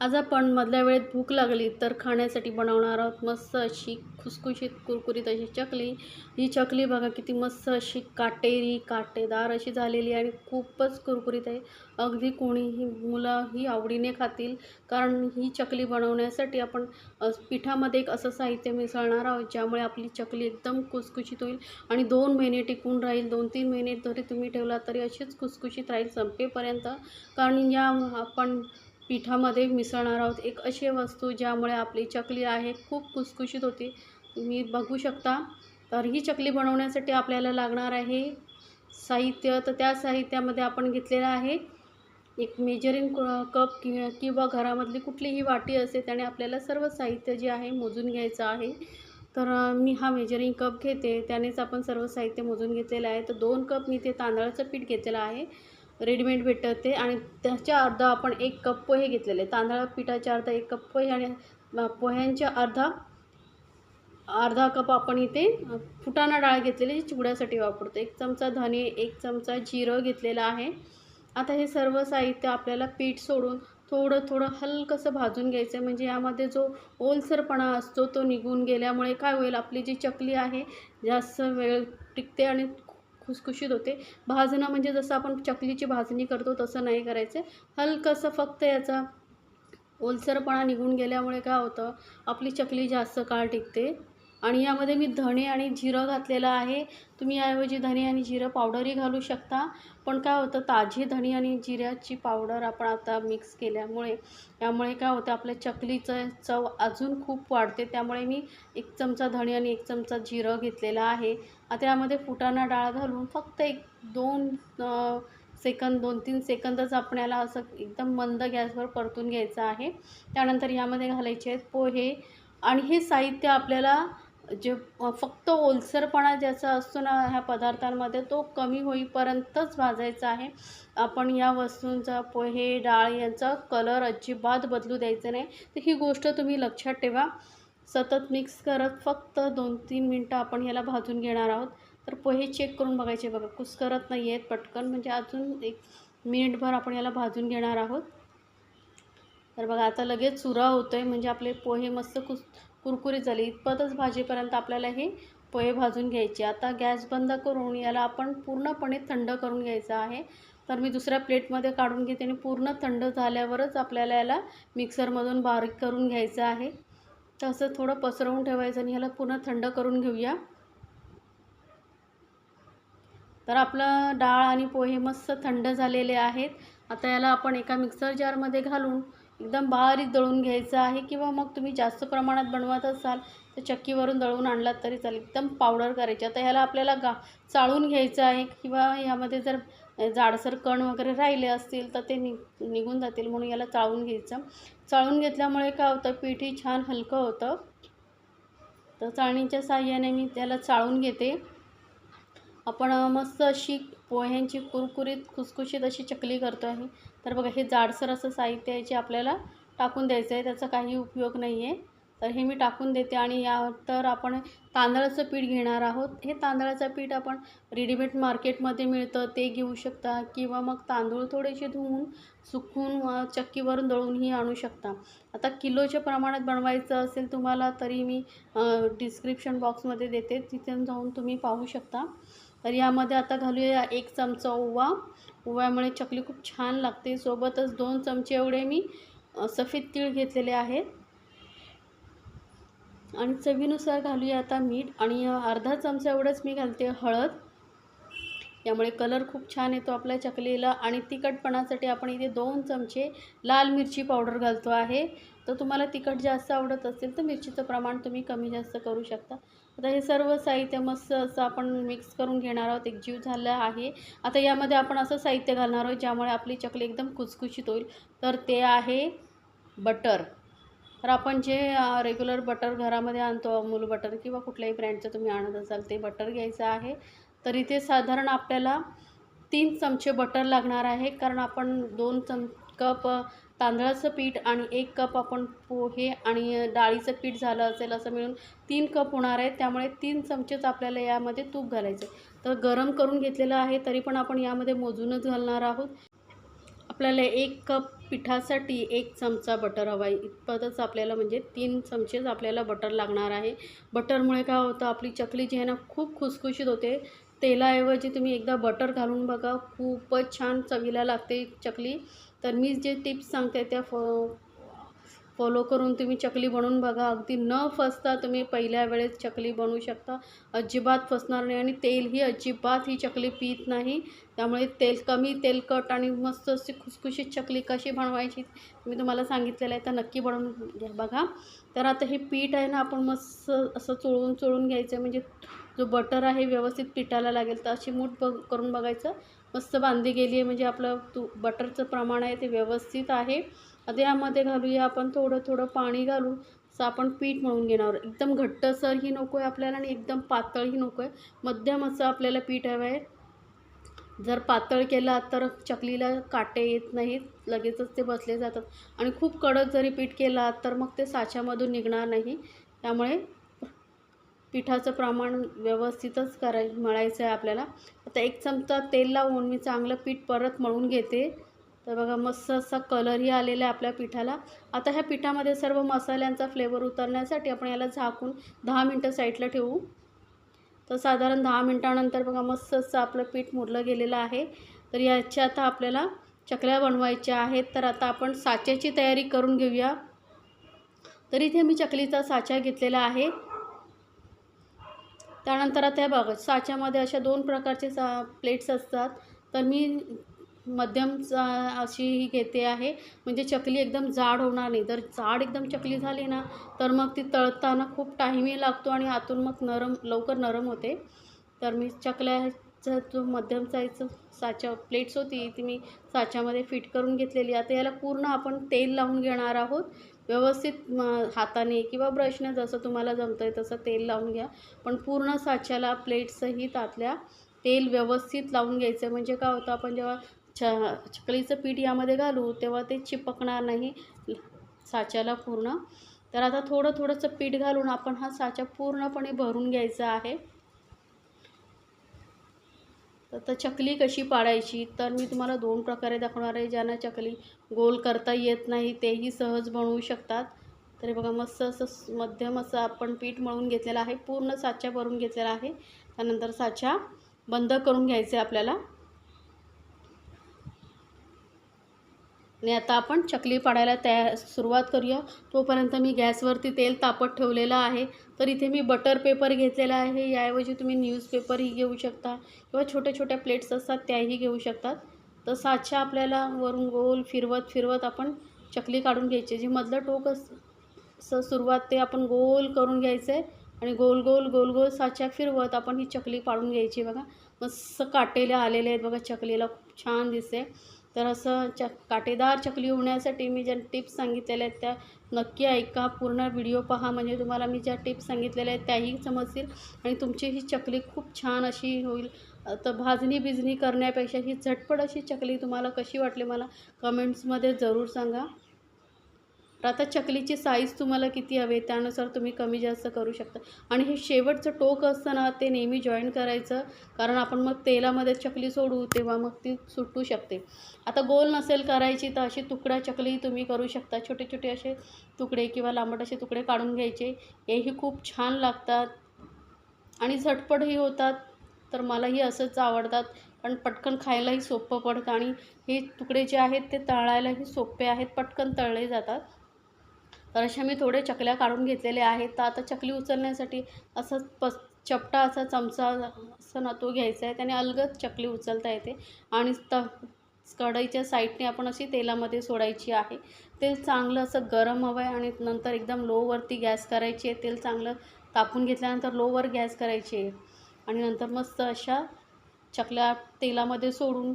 आज आपण मधल्या वेळेत भूक लागली तर खाण्यासाठी बनवणार आहोत मस्त अशी खुसखुशीत कुरकुरीत अशी चकली. ही चकली बघा किती मस्त अशी काटेरी काटेदार अशी झालेली आणि खूपच कुरकुरीत आहे. अगदी कोणीही मुलं ही आवडीने खातील. कारण ही चकली बनवण्यासाठी आपण पिठामध्ये एक असं साहित्य मिसळणार आहोत ज्यामुळे आपली चकली एकदम कुसखुशीत होईल. आणि दोन महिने टिकून राहील दोन तीन महिने जरी तुम्ही ठेवला तरी अशीच खुसखुशीत राहील संपेपर्यंत. कारण या आपण पिठामध्ये मिसळणार आहोत. एक अशी वस्तू ज्यामुळे आपली चकली आहे खूप कुसकुशीत होती. तुम्ही बघू शकता. तर ही चकली बनवण्यासाठी आपल्याला लागणार आहे साहित्य. तर त्या साहित्यामध्ये आपण घेतलेलं आहे एक मेजरिंग कप कि किंवा घरामधली कुठलीही वाटी असे त्याने आपल्याला सर्व साहित्य जे आहे मोजून घ्यायचं आहे. तर मी हा मेजरिंग कप घेते. त्यानेच आपण सर्व साहित्य मोजून घेतलेलं आहे. तर दोन कप मी ते तांदळाचं पीठ घेतलेलं आहे. रेडीमेड भेटतं ते. आणि त्याच्या अर्धा आपण एक कप पोहे घेतलेले. तांदळा पिठाच्या अर्धा एक कप पोहे आणि पोह्यांच्या अर्धा अर्धा कप आपण इथे फुटाणा डाळ घेतलेली जी चिवड्यासाठी वापरतो. एक चमचा धने एक चमचा जिरं घेतलेलं आहे. आता हे सर्व साहित्य आपल्याला पीठ सोडून थोडं थोडं हलकंसं भाजून घ्यायचं आहे म्हणजे यामध्ये जो ओलसरपणा असतो तो निघून गेल्यामुळे काय होईल? आपली जी चकली आहे जास्त वेळ टिकते आणि खुसखुशीत होते. भाजणं म्हणजे जसं आपण चकलीची भाजणी करतो तसं नाही करायचं. हलकंसं फक्त याचा ओलसरपणा निघून गेल्यामुळे काय होतं आपली चकली जास्त काळ टिकते. आणि यामध्ये मी धणे आणि जिरं घातलेलं आहे. तुम्ही याऐवजी धणे आणि जिरं पावडरही घालू शकता. पण काय होतं ताजी धणे आणि जिऱ्याची पावडर आपण आता मिक्स केल्यामुळे यामुळे काय होतं आपल्या चकलीचं चव अजून खूप वाढते. त्यामुळे मी एक चमचा धणे आणि एक चमचा जिरं घेतलेला आहे. आता यामध्ये फुटाणा डाळ घालून फक्त एक दोन सेकंद दोन तीन सेकंदच आपल्याला असं एकदम मंद गॅसवर परतून घ्यायचं आहे. त्यानंतर यामध्ये घालायचे आहेत पोहे. आणि हे साहित्य आपल्याला जे फक्त ओलसरपणा ज्याचा असतो ना ह्या पदार्थांमध्ये तो कमी होईपर्यंतच भाजायचा आहे. आपण या वस्तूंचा पोहे डाळ यांचा कलर अजिबात बदलू द्यायचा नाही. तर ही गोष्ट तुम्ही लक्षात ठेवा. सतत मिक्स करत फक्त दोन तीन मिनटं आपण याला भाजून घेणार आहोत. तर पोहे चेक करून बघायचे बघा. कुस्करत नाही आहेत पटकन. म्हणजे अजून एक मिनिटभर आपण याला भाजून घेणार आहोत. तर बघा आता लगेच चुरा होतो आहे म्हणजे आपले पोहे मस्त कुस कुरकुरीत झाली. इतपतच भाजीपर्यंत आपल्याला हे पोहे भाजून घ्यायचे. आता गॅस बंद करून याला आपण पूर्णपणे थंड करून घ्यायचं आहे. तर मी दुसऱ्या प्लेटमध्ये काढून घेते आणि पूर्ण थंड झाल्यावरच आपल्याला याला मिक्सरमधून बारीक करून घ्यायचं आहे. तसं थोडं पसरवून ठेवायचं आणि ह्याला पूर्ण थंड करून घेऊया. तर आपलं डाळ आणि पोहे मस्त थंड झालेले आहेत. आता याला आपण एका मिक्सर जारमध्ये घालून एकदम बारीक दळून घ्यायचं आहे किंवा मग तुम्ही जास्त प्रमाणात बनवत असाल तर चक्कीवरून दळून आणलात तरी चालेल. एकदम पावडर करायची. आता ह्याला आपल्याला गा चाळून घ्यायचं आहे किंवा यामध्ये जर जाडसर कण वगैरे राहिले असतील तर ते नि निघून जातील म्हणून याला चाळून घ्यायचं. चाळून घेतल्यामुळे काय होतं? पीठही छान हलकं होतं. तर चाळणीच्या साह्याने मी त्याला चाळून घेते. आपण मस्त अशी पोह्यांची कुरकुरीत खुसखुशीत अशी चकली करतो आहे तर बघा हे जाडसर असं साहित्य आहे जे आपल्याला टाकून द्यायचं आहे. त्याचा काही उपयोग नाही आहे. तर हे मी टाकून देते आणि या तर आपण तांदळाचं पीठ घेणार आहोत. हे तांदळाचं पीठ आपण रेडीमेड मार्केटमध्ये मिळतं. ते घेऊ शकता किंवा मग तांदूळ थोडेसे धुवून सुकून चक्कीवरून दळूनही आणू शकता. आता किलोच्या प्रमाणात बनवायचं असेल तुम्हाला तरी मी डिस्क्रिप्शन बॉक्समध्ये देते. तिथे जाऊन तुम्ही पाहू शकता. तर यामध्ये आता घालूया एक चमचा ओवा. ओव्यामुळे चकली खूप छान लागते. सोबतच दोन चमचे एवढे मी सफेद तीळ घेतलेले आहेत. आणि चवीनुसार घालूया आता मीठ आणि अर्धा चमचा एवढंच मी घालते हळद. यामुळे कलर खूप छान येतो आपल्या चकलीला आणि तिखटपणासाठी आपण इथे दोन चमचे लाल मिरची पावडर घालतो आहे. तर तुम्हाला तिखट जास्त आवडत असेल तर मिरचीचं प्रमाण तुम्ही कमी जास्त करू शकता. आता हे सर्व साहित्य मस्त असं आपण मिक्स करून घेणार आहोत. एकजीव झालं आहे. आता यामध्ये आपण असं साहित्य घालणार आहोत ज्यामुळे आपली चकली एकदम खुसखुशीत होईल. तर ते आहे बटर. तर आपण जे रेग्युलर बटर घरामध्ये आणतो अमूल बटर किंवा कुठल्याही ब्रँडचं तुम्ही आणत असाल ते बटर घ्यायचं आहे. तर इथे साधारण आपल्याला तीन चमचे बटर लागणार आहे. कारण आपण दोन चम कप तांदळाचं पीठ आणि एक कप आपण पोहे आणि डाळीचं पीठ झालं असेल असं मिळून तीन कप होणार आहे त्यामुळे तीन चमचेच आपल्याला यामध्ये तूप घालायचं तर गरम करून घेतलेलं आहे तरी पण आपण यामध्ये मोजूनच घालणार आहोत. आपल्याला एक कप पिठासाठी एक चमचा बटर हवा आहे. इतपतच आपल्याला म्हणजे तीन चमचेच आपल्याला बटर लागणार आहे. बटरमुळे काय होतं आपली चकली जी आहे ना खूप खुसखुशीत होते. तेलाऐवजी तुम्ही एकदा बटर घालून बघा. खूपच छान चवीला लागते चकली. तर मी जे टिप्स सांगते त्या फ फॉलो करून तुम्ही चकली बनवून बघा. अगदी न फसता तुम्ही पहिल्या वेळेस चकली बनवू शकता. अजिबात फसणार नाही आणि तेलही अजिबात ही चकली पित नाही. त्यामुळे तेल कमी तेलकट आणि मस्त अशी खुसखुशीत चकली कशी बनवायची मी तुम्हाला सांगितलेलं आहे. तर नक्की बनवून घ्या बघा. तर आता हे पीठ आहे ना आपण मस्त असं चोळून चोळून घ्यायचं. आहे म्हणजे जो बटर आहे व्यवस्थित पिठाला लागेल तर अशी मूठ बघ करून बघायचं. मस्त बांधली गेली आहे. म्हणजे आपलं तू बटरचं प्रमाण आहे ते व्यवस्थित आहे. आता यामध्ये घालूया आपण थोडं थोडं पाणी घालून. असं आपण पीठ मळून घेणार. एकदम घट्टसरही नको आहे आपल्याला आणि एकदम पातळही नको आहे मध्यम असं आपल्याला पीठ हवं आहे जर पातळ केला तर चकलीला काटे येत नाहीत. लगेचच ते बसले जातात. आणि खूप कडक जरी पीठ केला तर मग ते साच्यामधून निघणार नाही. त्यामुळे पिठाचं प्रमाण व्यवस्थितच कराय मळायचं आहे आपल्याला. आता एक चमचा तेल लावून मी चांगलं पीठ परत मळून घेते. तर बघा मस्त असा कलरही आलेला आहे आपल्या पिठाला. आता ह्या पिठामध्ये सर्व मसाल्यांचा फ्लेवर उतरण्यासाठी आपण याला झाकून दहा मिनटं साईडला ठेवू. तर साधारण दहा मिनटानंतर बघा मस्त असं आपलं पीठ मुरलं गेलेलं आहे. तर याच्या आता आपल्याला चकल्या बनवायच्या आहेत. तर आता आपण साच्याची तयारी करून घेऊया. तर इथे मी चकलीचा साचा घेतलेला आहे. त्यानंतर आता हे बघा साच्यामध्ये अशा दोन प्रकारचे सा प्लेट्स असतात. तर मी मध्यम अशी ही घेते आहे. म्हणजे चकली एकदम जाड होणार नाही. जर जाड एकदम चकली झाली ना तर मग ती तळताना खूप टाईमही लागतो आणि आतून मग नरम लवकर नरम होते. तर मी चकल्याचा जो मध्यम साईजचं साच्या प्लेट्स होती ती मी साच्यामध्ये फिट करून घेतलेली. आता याला पूर्ण आपण तेल लावून घेणार आहोत. व्यवस्थित हाताने किंवा ब्रशने जसं तुम्हाला जमतं आहे तसं तेल लावून घ्या. पण पूर्ण साच्याला प्लेट्सही त्यातल्या तेल व्यवस्थित लावून घ्यायचं. म्हणजे काय होतं आपण जेव्हा छ चकलीचं पीठ यामध्ये घालू तेव्हा ते चिपकणार नाही. साच्याला पूर्ण. तर आता थोडं थोडंसं पीठ घालून आपण हा साचा पूर्णपणे भरून घ्यायचा आहे. तर चकली कशी पाडायची? तर मी तुम्हाला दोन प्रकारे दाखवणार आहे. ज्यांना चकली गोल करता येत नाही तेही सहज बनवू शकतात. तरी बघा मस्त असं मध्यम असं आपण पीठ मळून घेतलेलं आहे. पूर्ण साचा भरून घेतलेला आहे. त्यानंतर साचा बंद करून घ्यायचे आपल्याला. आणि आता आपण चकली पाडायला तया सुरुवात करूया. तोपर्यंत मी गॅसवरती तेल तापत ठेवलेलं आहे. तर इथे मी बटर पेपर घेतलेला आहे. याऐवजी तुम्ही न्यूजपेपरही घेऊ शकता किंवा छोट्या छोट्या प्लेट्स असतात त्याही घेऊ शकतात तर साच्या आपल्याला वरून गोल फिरवत फिरवत आपण चकली काढून घ्यायची जी मधलं टोक असं सुरुवात ते आपण गोल करून घ्यायचं आहे आणि गोल गोल गोल गोल साच्या फिरवत आपण ही चकली पाडून घ्यायची बघा. मस्त काटेले आलेले आहेत बघा चकलीला खूप छान दिसते तर असं च काटेदार चकली होण्यासाठी मी ज्या टिप्स सांगितलेल्या आहेत त्या नक्की ऐका. पूर्ण व्हिडिओ पहा म्हणजे तुम्हाला मी ज्या टिप्स सांगितलेल्या आहेत त्याही समजतील आणि तुमची ही चकली खूप छान अशी होईल. तर भाजणी बिजणी करण्यापेक्षा ही झटपट अशी चकली तुम्हाला कशी वाटली मला कमेंट्समध्ये जरूर सांगा. तर आता चकलीची साईज तुम्हाला किती हवे त्यानुसार तुम्ही कमी जास्त करू शकता. आणि हे शेवटचं टोक असतं ना ते नेहमी जॉईन करायचं. कारण आपण मग तेलामध्ये चकली सोडू तेव्हा मग ती सुटू शकते. आता गोल नसेल करायची तर अशी तुकडा चकली तुम्ही करू शकता. छोटे छोटे असे तुकडे किंवा लांबट असे तुकडे काढून घ्यायचे. हेही खूप छान लागतात. आणि झटपटही होतात. तर मलाही असंच आवडतात. पण पटकन खायलाही सोपं पडतं. आणि हे तुकडे जे आहेत ते तळायलाही सोपे आहेत. पटकन तळले जातात. तर अशा मी थोडे चकल्या काढून घेतलेले आहेत. तर आता चकली उचलण्यासाठी असं पस चपटा असा चमचा असा ना तो घ्यायचा आहे. त्याने अलगद चकली उचलता येते. आणि त कढईच्या साईडने आपण अशी तेलामध्ये सोडायची आहे. तेल चांगलं असं गरम हवं आहे आणि नंतर एकदम लोवरती गॅस करायची आहे. तेल चांगलं तापून घेतल्यानंतर लोवर गॅस करायची आहे. आणि नंतर मस्त अशा चकल्या तेलामध्ये सोडून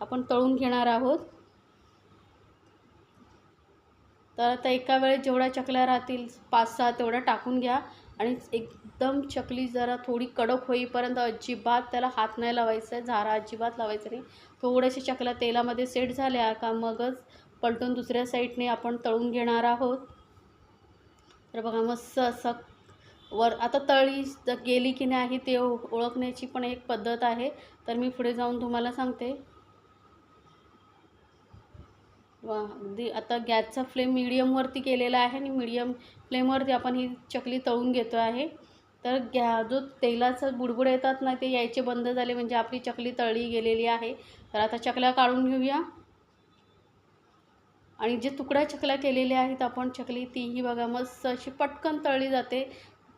आपण तळून घेणार आहोत. तर आता एका वेळेस जेवढ्या चकल्या राहतील पाच सहा तेवढ्या टाकून घ्या. आणि एकदम चकली जरा थोडी कडक होईपर्यंत अजिबात त्याला हात नाही लावायचा आहे झारा अजिबात लावायचं नाही. थोड्याशा चकल्या तेलामध्ये सेट झाल्या का मगच पलटून दुसऱ्या साईडने आपण तळून घेणार आहोत. तर बघा मस्त असं वर आता तळी गेली की नाही ते ओळखण्याची पण एक पद्धत आहे. तर मी पुढे जाऊन तुम्हाला सांगते. अगदी. आता गॅसचा फ्लेम मिडियमवरती केलेला आहे आणि मिडियम फ्लेमवरती आपण ही चकली तळून घेतो आहे. तर गॅ जो तेलाचं बुडबुड येतात ना ते यायचे बंद झाले म्हणजे आपली चकली तळली गेलेली आहे. तर आता चकल्या काढून घेऊया. आणि जे तुकड्या चकल्या केलेल्या आहेत आपण चकली तीही बघा मस्त अशी पटकन तळली जाते.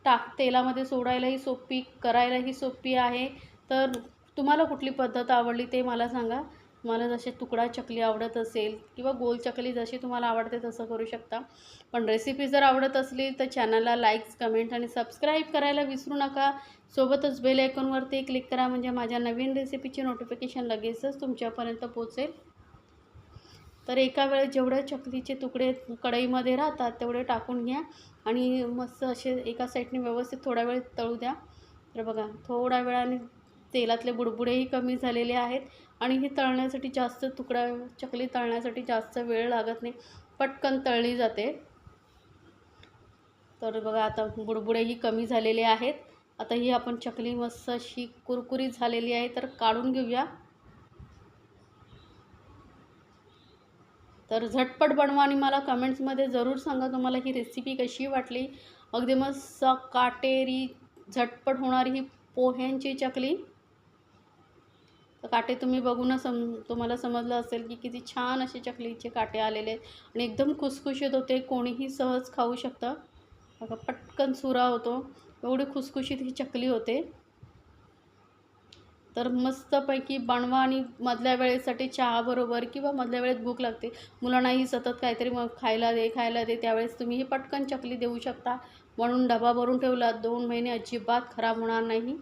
टाक तेलामध्ये सोडायलाही सोपी करायलाही सोपी आहे. तर तुम्हाला कुठली पद्धत आवडली ते मला सांगा. तुम्हाला जसे तुकडा चकली आवडत असेल किंवा गोल चकली जशी तुम्हाला आवडते तसं करू शकता. पण रेसिपी जर आवडत असली तर चॅनलला लाईक्स कमेंट आणि सबस्क्राईब करायला विसरू नका. सोबतच बेल आयकॉनवरती क्लिक करा म्हणजे माझ्या नवीन रेसिपीची नोटिफिकेशन लगेचच तुमच्यापर्यंत पोचेल तर एका वेळेस जेवढे चकलीचे तुकडे कढईमध्ये राहतात तेवढे टाकून घ्या आणि मस्त असे एका साईडने व्यवस्थित थोडा वेळ तळू द्या. तर बघा थोड्या वेळाने तेलातले बुडबुडेही कमी झालेले आहेत. आणि ही तळण्यासाठी जास्त तुकडा चकली तळण्यासाठी जास्त वेळ लागत नाही. पटकन तळली जाते. तर बघा आता बुडबुडेही कमी झालेले आहेत. आता ही आपण चकली मस्त अशी कुरकुरी झालेली आहे तर काढून घेऊया. तर झटपट बनवा आणि मला कमेंट्समध्ये जरूर सांगा तुम्हाला ही रेसिपी कशी वाटली. अगदी मस्त काटेरी झटपट होणारी ही पोह्यांची चकली. तर काटे तुम्ही बघूनच सम तुम्हाला समजलं असेल की किती छान असे चकलीचे काटे आलेले आहेत. आणि एकदम खुसखुशीत होते कोणीही सहज खाऊ शकतं. बघा पटकन सुरा होतो. एवढी खुसखुशीत ही चकली होते. तर मस्तपैकी बनवा आणि मधल्या वेळेसाठी चहाबरोबर किंवा मधल्या वेळेत भूक लागते. मुलांनाही सतत काहीतरी मग खायला दे खायला दे त्यावेळेस तुम्ही ही पटकन चकली देऊ शकता. म्हणून डबा भरून ठेवला दोन महिने अजिबात खराब होणार नाही.